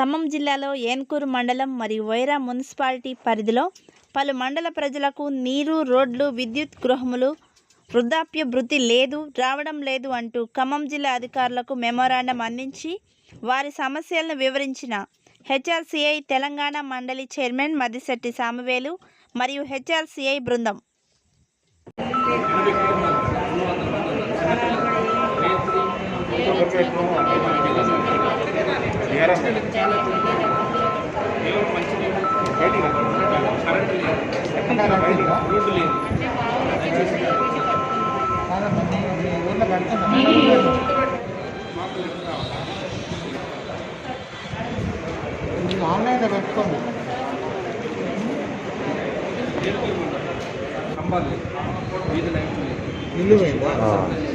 ఖమ్మం జిల్లాలో ఏన్కూరు మండలం మరియు వైరా మున్సిపాలిటీ పరిధిలో పలు మండల ప్రజలకు నీరు రోడ్లు విద్యుత్ గృహములు వృద్ధాప్య భృతి లేదు రావడం లేదు అంటూ ఖమ్మం జిల్లా అధికారులకు మెమోరాండం అందించి వారి సమస్యలను వివరించిన హెచ్ఆర్సీఐ తెలంగాణ మండలి చైర్మన్ మద్దిశెట్టి సామవేలు మరియు హెచ్ఆర్సీఐ బృందం. ఆన్లైన్లో పెట్టుకోండి. స్తంభాలు వీధి లైట్లు లేదు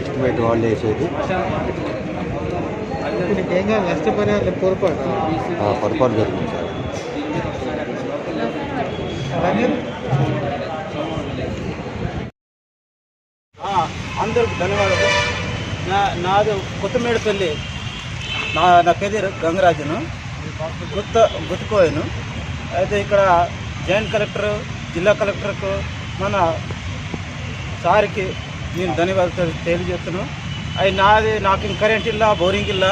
ఎస్టిమేట్ వాళ్ళు వేసేది పొరపాటు. జరిగింది సార్. అందరికి ధన్యవాదాలు. నా నాది కొత్తమేడపల్లి. నా నా పేరు గంగరాజును. గుత్త గుర్తుకోయాను అయితే ఇక్కడ జాయింట్ కలెక్టర్ జిల్లా కలెక్టర్కు మన సార్కి నేను ధన్యవాదాలు తెలియజేస్తున్నాను. అవి నాది నాకు కరెంట్ ఇల్లా బోరింగ్ ఇల్లా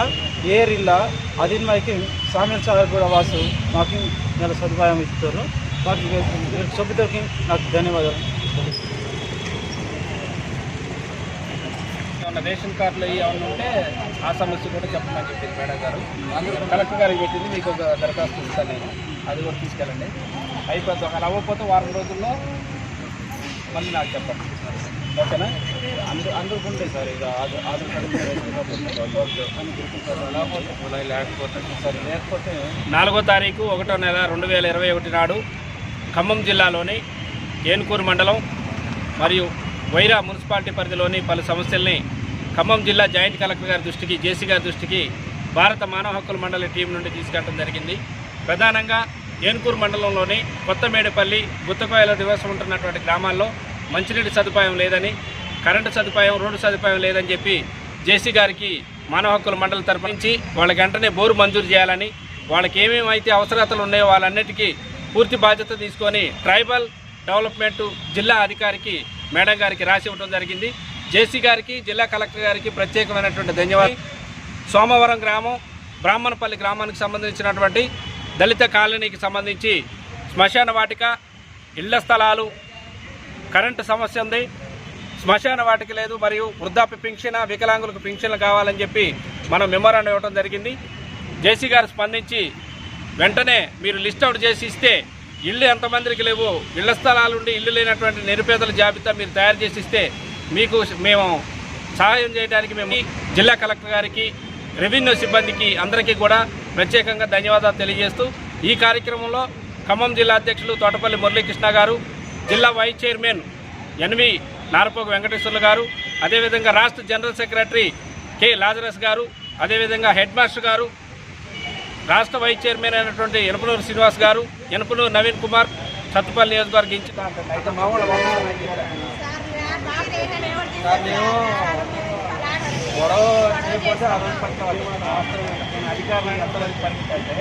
ఏర్ ఇల్లా అది మాకు సామ్యం సార్ కూడా వాసు మాకు నెల సదుపాయం ఇస్తారు. మాకు సభ్యులకి నాకు ధన్యవాదాలు. ఏమన్నా రేషన్ కార్డులు అవి ఏమన్నా ఉంటే ఆ సమస్య కూడా చెప్పమని చెప్పింది మేడం గారు. అందులో కలెక్టర్ గారికి పెట్టింది మీకు ఒక దరఖాస్తు ఇస్తాను నేను. అది కూడా తీసుకెళ్ళండి. అయిపోతుంది అలా అవ్వకపోతే వారం రోజుల్లో మళ్ళీ నాకు చెప్పండి. ఓకేనా? అందు అందరికి ఉంటాయి సార్ ఇక ఆధార్ ఆధార్ కార్డు లేకపోతే సార్ లేకపోతే నాలుగో తారీఖు ఒకటో నెల రెండు వేల ఇరవై ఒకటి నాడు ఖమ్మం జిల్లాలోని ఏనుకూరు మండలం మరియు వైరా మున్సిపాలిటీ పరిధిలోని పలు సమస్యల్ని ఖమ్మం జిల్లా జాయింట్ కలెక్టర్ గారి దృష్టికి జేసీ గారి దృష్టికి భారత మానవ హక్కుల మండలి టీం నుండి తీసుకెళ్ళడం జరిగింది. ప్రధానంగా ఏనుకూరు మండలంలోని కొత్తమేడిపల్లి గుత్తకోయల నివాసం ఉంటున్నటువంటి గ్రామాల్లో మంచినీటి సదుపాయం లేదని కరెంటు సదుపాయం రోడ్డు సదుపాయం లేదని చెప్పి జేసీ గారికి మానవ హక్కుల మండలి తరపు నుంచి వాళ్ళకి వెంటనే బోరు మంజూరు చేయాలని వాళ్ళకి ఏమేమి అయితే అవసరతలు ఉన్నాయో వాళ్ళన్నిటికీ పూర్తి బాధ్యత తీసుకొని ట్రైబల్ డెవలప్మెంట్ జిల్లా అధికారికి మేడం గారికి రాసి ఇవ్వడం జరిగింది. జేసీ గారికి జిల్లా కలెక్టర్ గారికి ప్రత్యేకమైనటువంటి ధన్యవాదాలు. సోమవరం గ్రామం బ్రాహ్మణపల్లి గ్రామానికి సంబంధించినటువంటి దళిత కాలనీకి సంబంధించి శ్మశాన వాటిక ఇళ్ళ స్థలాలు కరెంటు సమస్య ఉంది. శ్మశాన వాటికి లేదు. మరియు వృద్ధాప్య పింఛన వికలాంగులకు పింఛన్లు కావాలని చెప్పి మనం మెమోరాండం ఇవ్వడం జరిగింది. జేసీ గారు స్పందించి వెంటనే మీరు లిస్ట్ అవుట్ చేసి ఇస్తే ఇల్లు ఎంతమందికి లేవు? ఇళ్ళ స్థలాలుండి ఇల్లు లేనటువంటి నిరుపేదల జాబితా మీరు తయారు చేసి ఇస్తే మీకు మేము సహాయం చేయడానికి మేము జిల్లా కలెక్టర్ గారికి రెవెన్యూ సిబ్బందికి అందరికీ కూడా ప్రత్యేకంగా ధన్యవాదాలు తెలియజేస్తూ ఈ కార్యక్రమంలో ఖమ్మం జిల్లా అధ్యక్షులు తోటపల్లి మురళీకృష్ణ గారు జిల్లా వైస్ చైర్మన్ ఎన్వి నారపోక వెంకటేశ్వర్లు గారు అదేవిధంగా రాష్ట్ర జనరల్ సెక్రటరీ కె లాజరస్ గారు అదేవిధంగా హెడ్ మాస్టర్ గారు రాష్ట్ర వైస్ చైర్మన్ అయినటువంటి ఎనపనూరు శ్రీనివాస్ గారు ఎనపనూరు నవీన్ కుమార్ సత్తుపల్లి నియోజకవర్గం ఇచ్చి గొడవ చేయకపోతే ఆ రోజు అధికారులు ఎంత పరిస్థితి అంటే